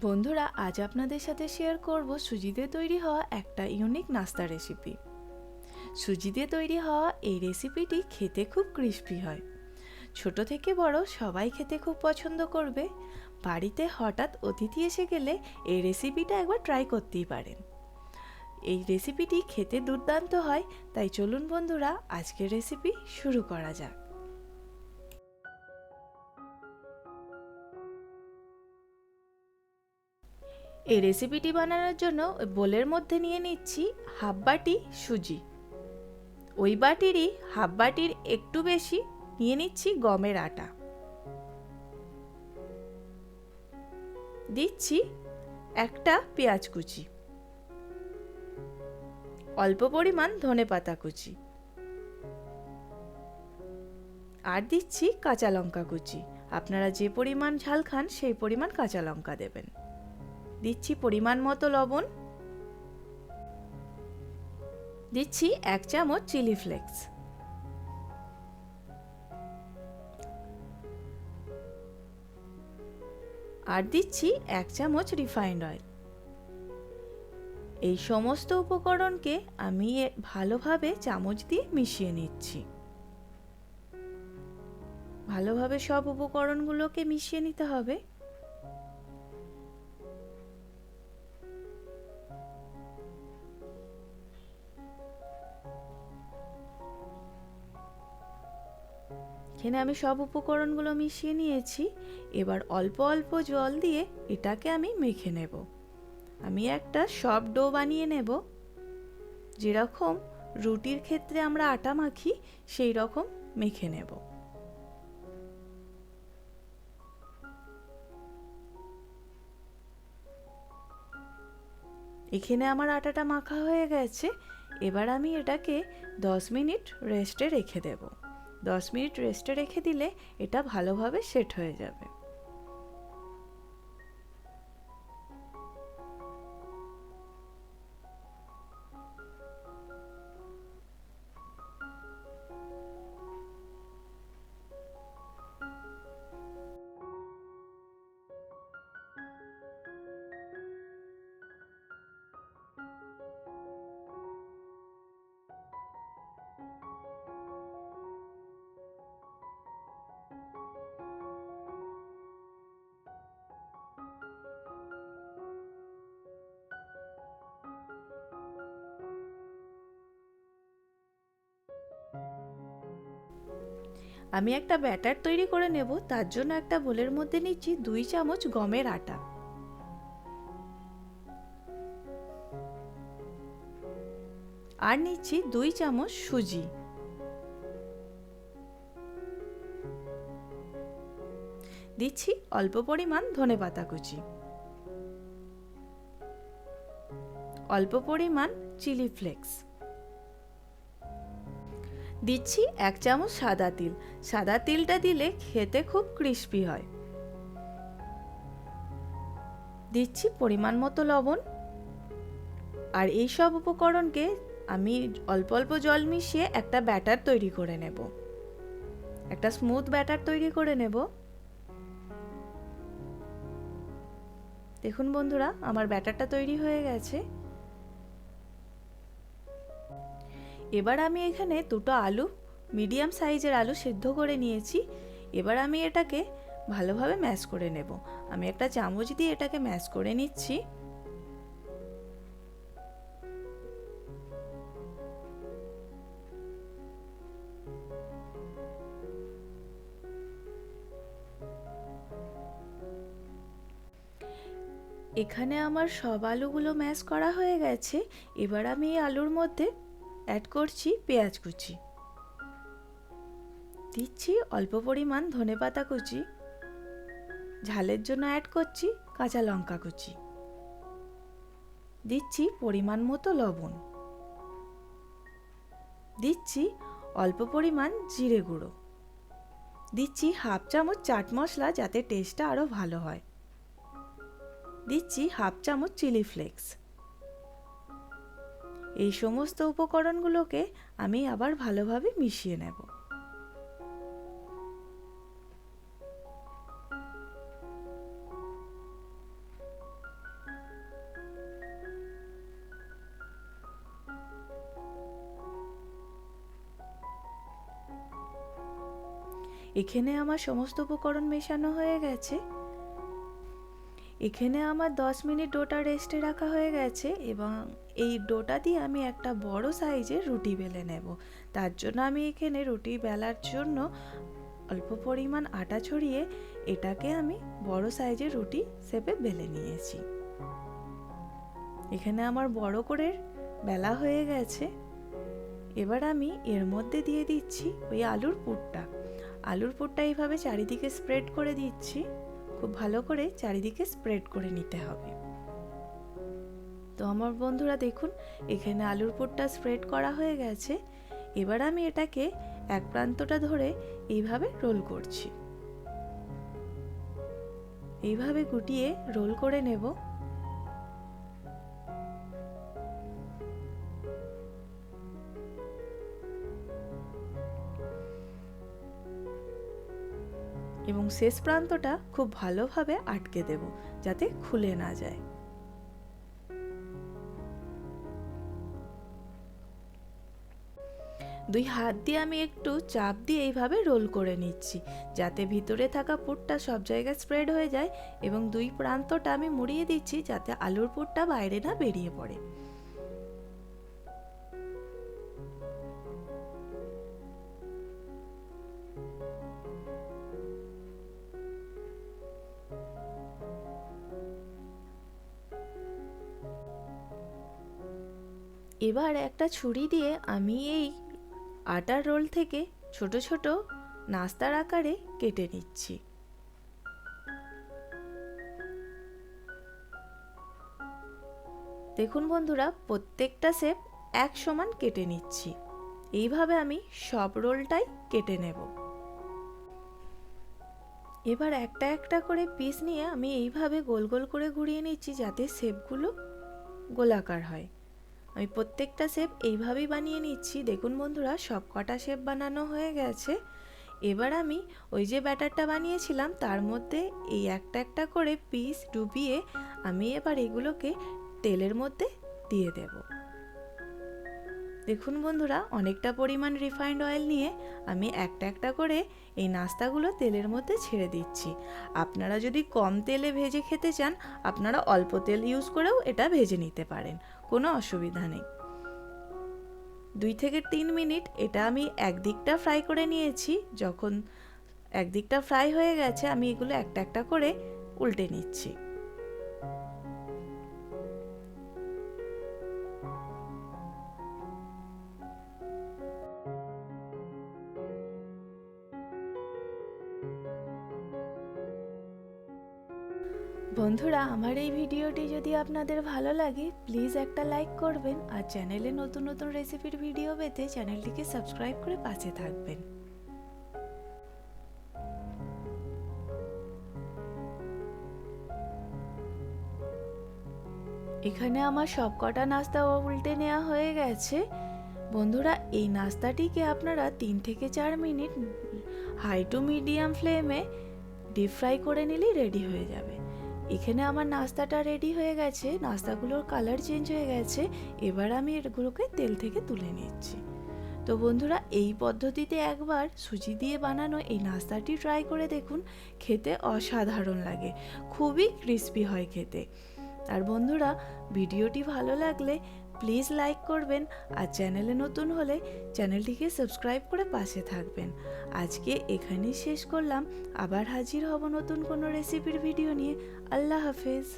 বন্ধুরা, আজ আপনাদের সাথে শেয়ার করব সুজি দিয়ে তৈরি হওয়া একটা ইউনিক নাস্তা রেসিপি সুজি দিয়ে তৈরি হওয়া এই রেসিপিটি খেতে খুব ক্রিস্পি হয়। ছোট থেকে বড় সবাই খেতে খুব পছন্দ করবে। বাড়িতে হঠাৎ অতিথি এসে গেলে এই রেসিপিটা একবার ট্রাই করতেই পারেন। এই রেসিপিটি খেতে দুর্দান্ত হয়, তাই চলুন বন্ধুরা, আজকের রেসিপি শুরু করা যাক। এই রেসিপিটি বানানোর জন্য বোলের মধ্যে নিয়ে নিচ্ছি হাফ বাটি সুজি। ওই বাটিরই হাফ বাটির একটু বেশি নিয়ে নিচ্ছি গমের আটা। দিচ্ছি একটা পেঁয়াজ কুচি। অল্প পরিমাণ ধনে পাতা কুচি। আর দিচ্ছি কাঁচা লঙ্কা কুচি। আপনারা যে পরিমাণ ঝাল খান সেই পরিমাণ কাঁচা লঙ্কা দেবেন। দিচ্ছি পরিমাণ মতো লবণ। দিচ্ছি এক চামচ চিলি ফ্লেক্স। আর দিচ্ছি এক চামচ রিফাইন্ড অয়েল। এই সমস্ত উপকরণকে আমি ভালোভাবে চামচ দিয়ে মিশিয়ে নিচ্ছি। ভালোভাবে সব উপকরণগুলোকে মিশিয়ে নিতে হবে। এখানে আমি সব উপকরণগুলো মিশিয়ে নিয়েছি। এবার অল্প অল্প জল দিয়ে এটাকে আমি মেখে নেব। আমি একটা সফট ডো বানিয়ে নেব। যেরকম রুটির ক্ষেত্রে আমরা আটা মাখি সেই রকম মেখে নেব। এখানে আমার আটাটা মাখা হয়ে গেছে। এবার আমি এটাকে দশ মিনিট রেস্টে রেখে দেবো। দশ মিনিট রেস্টে রেখে দিলে এটা ভালোভাবে সেট হয়ে যাবে। আমি একটা ব্যাটার তৈরি করে নেব, তার জন্য একটা বোলের মধ্যে নিচ্ছি দুই চামচ গমের আটা। আর নিচ্ছি দুই চামচ সুজি। দিচ্ছি অল্প পরিমাণ ধনে পাতা কুচি। অল্প পরিমাণ চিলি ফ্লেক্স। দিচ্ছি এক চামচ সাদা তিল। সাদা তিলটা দিলে খেতে খুব ক্রিস্পি হয়। দিচ্ছি পরিমাণ মতো লবণ। আর এই সব উপকরণকে আমি অল্প অল্প জল মিশিয়ে একটা ব্যাটার তৈরি করে নেব। একটা স্মুথ ব্যাটার তৈরি করে নেব। দেখুন বন্ধুরা, আমার ব্যাটারটা তৈরি হয়ে গেছে। এবার আমি এখানে দুটো আলু মিডিয়াম সাইজের আলু সিদ্ধ করে নিয়েছি। এবার আমি এটাকে ভালোভাবে ম্যাশ করে নেব। আমি একটা চামচ দিয়ে এটাকে ম্যাশ করে নিচ্ছি। এখানে আমার সব আলুগুলো ম্যাশ করা হয়ে গেছে। এবার আমি এই আলুর মধ্যে অ্যাড করছি পেঁয়াজ কুচি। দিচ্ছি অল্প পরিমাণ ধনে পাতা কুচি। ঝালের জন্য অ্যাড করছি কাঁচা লঙ্কা কুচি। দিচ্ছি পরিমাণ মতো লবণ। দিচ্ছি অল্প পরিমাণ জিরে গুঁড়ো। দিচ্ছি হাফ চামচ চাট মশলা যাতে টেস্টটা আরও ভালো হয়। দিচ্ছি হাফ চামচ চিলি ফ্লেক্স। এই সমস্ত উপকরণগুলোকে আমি আবার ভালোভাবে মিশিয়ে নেব। এখানে আমার সমস্ত উপকরণ মেশানো হয়ে গেছে। এখানে আমার দশ মিনিট ডোটা রেস্টে রাখা হয়ে গেছে এবং এই ডোটা দিয়ে আমি একটা বড় সাইজের রুটি বেলে নেব। তার জন্য আমি এখানে রুটি বেলার জন্য অল্প পরিমাণ আটা ছড়িয়ে এটাকে আমি বড় সাইজের রুটি শেপে বেলে নিয়েছি। এখানে আমার বড় করে বেলা হয়ে গেছে। এবার আমি এর মধ্যে দিয়ে দিচ্ছি ওই আলুর পুরটা। আলুর পুরটা এইভাবে চারিদিকে স্প্রেড করে দিচ্ছি। খুব ভালো করে চারিদিকে স্প্রেড করে নিতে হবে। তো আমার বন্ধুরা দেখুন, এখানে আলুর পুরটা স্প্রেড করা হয়ে গেছে। এবার আমি এটাকে এক প্রান্তটা ধরে এইভাবে রোল করছি। এইভাবে গুটিয়ে রোল করে নেব। এবং শেষ প্রান্তটা খুব ভালোভাবে আটকে দেব, যাতে খুলে না যায়। দুই হাত দিয়ে আমি একটু চাপ দিয়ে এইভাবে রোল করে নিচ্ছি, যাতে ভিতরে থাকা পুরটা সব জায়গায় স্প্রেড হয়ে যায় এবং দুই প্রান্তটা আমি মুড়িয়ে দিচ্ছি, যাতে আলুর পুরটা বাইরে না বেরিয়ে পড়ে। এবার একটা ছুরি দিয়ে আমি এই আটার রোল থেকে ছোট ছোট নাস্তার আকারে কেটে নিচ্ছি। দেখুন বন্ধুরা, প্রত্যেকটা শেপ এক সমান কেটে নিচ্ছি। এইভাবে আমি সব রোলটাই কেটে নেব। এবার একটা একটা করে পিস নিয়ে আমি এইভাবে গোল গোল করে ঘুরিয়ে নিচ্ছি যাতে শেপগুলো গোলাকার হয়। আমি প্রত্যেকটা শেপ এইভাবেই বানিয়ে নিচ্ছি। দেখুন বন্ধুরা সব কটা শেপ বানানো হয়ে গেছে। এবার আমি ওই যে ব্যাটারটা বানিয়েছিলাম, তার মধ্যে এই একটা একটা করে পিস ডুবিয়ে আমি এবার এগুলোকে তেলের মধ্যে দিয়ে দেব। দেখুন বন্ধুরা, অনেকটা পরিমাণ রিফাইন্ড অয়েল নিয়ে আমি একটা একটা করে এই নাস্তাগুলো তেলের মধ্যে ছেড়ে দিচ্ছি। আপনারা যদি কম তেলে ভেজে খেতে চান, আপনারা অল্প তেল ইউজ করেও এটা ভেজে নিতে পারেন, কোনো অসুবিধা নেই। দুই থেকে তিন মিনিট এটা আমি একদিকটা ফ্রাই করে নিয়েছি, যখন একদিকটা ফ্রাই হয়ে গেছে, আমি এগুলো একটা একটা করে উল্টে নিচ্ছি। বন্ধুরা, আমার এই ভিডিওটি যদি আপনাদের ভালো লাগে প্লিজ একটা লাইক করবেন আর চ্যানেলে নতুন নতুন রেসিপির ভিডিও পেতে চ্যানেলটিকে সাবস্ক্রাইব করে পাশে থাকবেন। এখানে আমার সবকটা নাস্তা উল্টে নেওয়া হয়ে গেছে। বন্ধুরা, এই নাস্তাটিকে আপনারা তিন থেকে চার মিনিট হাই টু মিডিয়াম ফ্লেমে ডিপ ফ্রাই করে নিলেই রেডি হয়ে যাবে। এখানে আমার নাস্তাটা রেডি হয়ে গেছে, নাস্তাগুলোর কালার চেঞ্জ হয়ে গেছে, এবার আমি এগুলোকে তেল থেকে তুলে নিচ্ছি। তো বন্ধুরা, এই পদ্ধতিতে একবার সুজি দিয়ে বানানো এই নাস্তাটি ট্রাই করে দেখুন, খেতে অসাধারণ লাগে, খুবই ক্রিস্পি হয় খেতে। আর বন্ধুরা, ভিডিওটি ভালো লাগলে প্লিজ লাইক করবেন আর চ্যানেলে নতুন হলে চ্যানেলটিকে সাবস্ক্রাইব করে পাশে থাকবেন। আজকে এখানেই শেষ করলাম, আবার হাজির হব নতুন কোনো রেসিপির ভিডিও নিয়ে। আল্লাহ হাফেজ।